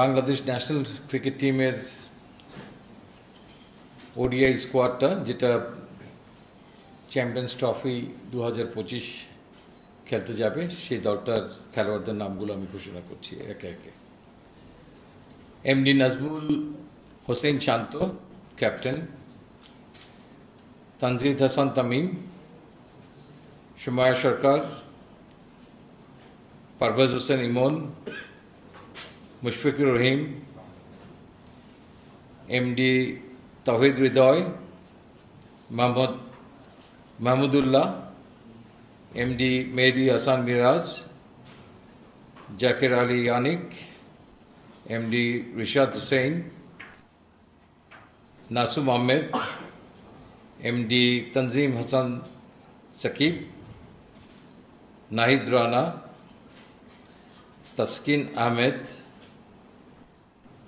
Bangladesh national cricket টিমের ODI স্কোয়াডটা, যেটা চ্যাম্পিয়ন্স ট্রফি দু হাজার পঁচিশ খেলতে যাবে, সেই দলটার খেলোয়াড়দের নামগুলো আমি ঘোষণা করছি একে একে। MD Najmul Hossain Shanto, captain. Tanzid Hasan Tamim, Soumya Sarkar, Parvez Hossain Emon Mushfiqur Rahim MD Towhid Hridoy Mohammad Mahmudullah MD Mehedi Hasan Miraz Jaker Ali Anik MD Rishad Hossain Nasum Ahmed MD Tanzim Hasan Sakib Nahid Rana Taskin Ahmed